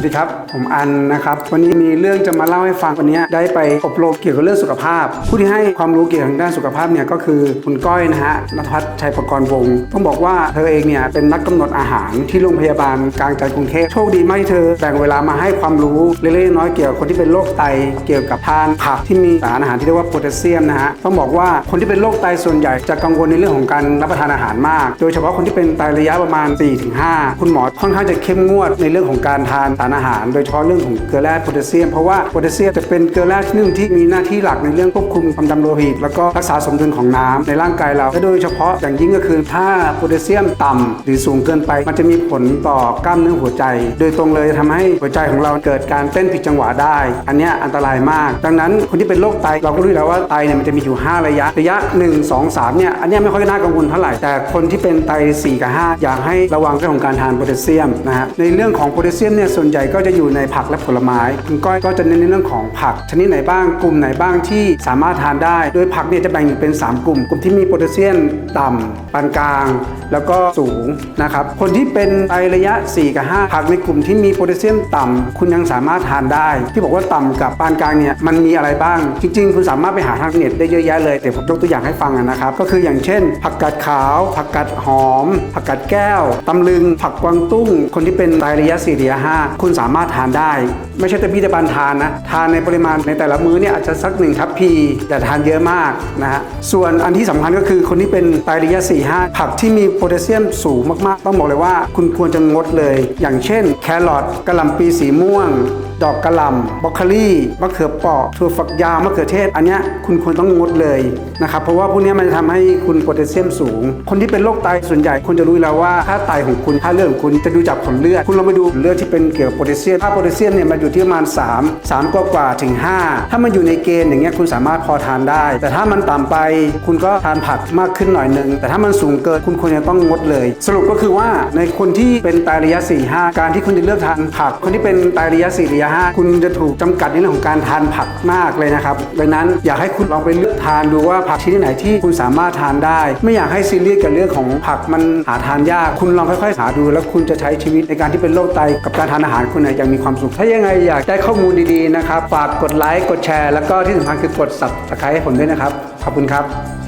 วัสดีครับ ผมอันนะครับ วันนี้มีเรื่องจะมาเล่าให้ฟังวันนี้ได้ไปอบรมเกี่ยวกับเรื่องสุขภาพ ผู้ที่ให้ความรู้เกี่ยวกับด้านสุขภาพเนี่ยก็คือคุณก้อยนะฮะนัทพัฒน์ชัยประกรณ์วงศ์ต้องบอกว่าเธอเองเนี่ยเป็นนักกำหนดอาหารที่โรงพยาบาลกลางใจกรุงเทพโชคดีมากที่เธอแบ่งเวลามาให้ความรู้เล็กๆน้อยเกี่ยวกับคนที่เป็นโรคไตเกี่ยวกับทานผักที่มีสารอาหารที่เรียกว่าโพแทสเซียมนะฮะต้องบอกว่าคนที่เป็นโรคไตส่วนใหญ่จะกังวลในเรื่องของการรับประทานอาหารมาก โดยเฉพาะคนที่เป็นไตระยะประมาณ 4-5 คุณหมอค่อนข้างจะเข้มงวดในเรื่องของการทานสารอาหาร โดยเฉพาะเรื่องของเกลือแร่โพแทสเซียมเพราะว่าโพแทสเซียมจะเป็นเกลือแร่ชนิดหนึ่งที่มีหน้าที่หลักในเรื่องควบคุมความดันโลหิต แล้วก็รักษาสมดุลของน้ำในร่างกายเราและโดยเฉพาะอย่างยิ่งก็คือถ้าโพแทสเซียมต่ำหรือสูงเกินไป มันจะมีผลต่อกล้ามเนื้อหัวใจ โดยตรงเลยทำให้หัวใจของเราเกิดการเต้นผิดจังหวะได้ อันนี้อันตรายมาก ดังนั้นคนที่เป็นโรคไตเราก็รู้แล้วว่าไตเนี่ยมันจะมีอยู่ 5 ระยะระยะ 1 2 3เนี่ยอันนี้ไม่ค่อยน่ากังวลเท่าไหร่แต่คนที่เป็นไต4กับ5อยากให้ระวังเรื่องของการทานโพแทสเซียมนะฮะในเรื่องของโพแทสเซียมเนี่ยส่วนใหญ่ก็จะอยู่ในผักและผลไม้คุณก้อยก็จะเน้นในเรื่องของผัก ชนิดไหนบ้างกลุ่มไหนบ้างที่สามารถทานได้ โดยผักเนี่ยจะแบ่งอยู่เป็น 3 กลุ่ม กลุ่มที่มีโพแทสเซียมต่ำปานกลาง แล้วก็สูงนะครับคนที่เป็นไตระยะ 4 กับ 5 ผักในกลุ่มที่มีโพแทสเซียมต่ำคุณยังสามารถทานได้ ที่บอกว่าต่ำกับปานกลางเนี่ยมันมีอะไรบ้าง จริง ๆ คุณสามารถไปหาทางเน็ตได้เยอะแยะเลยแต่ผมยกตัวอย่างให้ฟังนะครับก็คืออย่างเช่น ผักกาดขาว ผักกาดหอม ผักกาดแก้วตำลึง ผักกวางตุ้ง คนที่เป็นไตระยะ4ระยะ5คุณสามารถทานได้ ไม่ใช่แต่พี่ตะบันทานนะทานในปริมาณในแต่ละมื้อเนี่ยอาจจะสักหนึ่งทัพพี แต่ทานเยอะมากนะฮะส่วนอันที่สำคัญก็คือคนที่เป็นไตระยะ4 5 ผักที่มีโพแทสเซียมสูงมากๆ ต้องบอกเลยว่า คุณควรจะงดเลย อย่างเช่น แครอทกระหล่ำปีสีม่วงดอกกระหล่ำบรอกโคลีมะเขือเปราะถั่วฝักยาวมะเขือเทศ อันเนี้ยคุณควรต้องงดเลยนะครับเพราะว่าพวกนี้มันจะทำให้คุณโพแทสเซียมสูง คนที่เป็นโรคไตส่วนใหญ่คุณจะรู้แล้วว่าค่าไตของคุณค่าเลือดของคุณจะดูจากผลเลือด คุณลองไปดูเลือดที่เป็นเกี่ยวกับโพแทสเซียมค่าโพแทสเซียมเนี่ยมันอยู่ที่ประมาณ 3 3กว่ากว่าถึง 5 ถ้ามันอยู่ในเกณฑ์อย่างเงี้ยคุณสามารถพอทานได้ แต่ถ้ามันต่ำไปคุณก็ทานผักมากขึ้นหน่อยหนึงแต่ถ้ามันสูงเกินคุณควรจะต้องงดเลย สรุปก็คือว่าในคนที่เป็นไตระยะ 4 5 การที่คุณจะเลือกทานผัก คนที่เป็นไตระยะ 4 ระยะ 5 คุณจะถูกจำกัดในเรื่องของการทานผักมากเลยนะครับดังนั้นอยากให้คุณลองไปเลือกทานดูว่าผักชนิดไหนที่คุณสามารถทานได้ ไม่อยากให้ซีเรียสกับเรื่องของผักมันหาทานยาก คุณลองค่อยๆหาดู แล้วคุณจะใช้ชีวิตในการที่เป็นโรคไตกับการทานอาหารคุณอาจจะมีความสุข ถ้ายังไงอยากได้ข้อมูลดีๆนะครับ ฝากกดไลค์ กดแชร์ แล้วก็ที่สำคัญคือกด subscribe ให้ผมด้วยนะครับ ขอบคุณครับ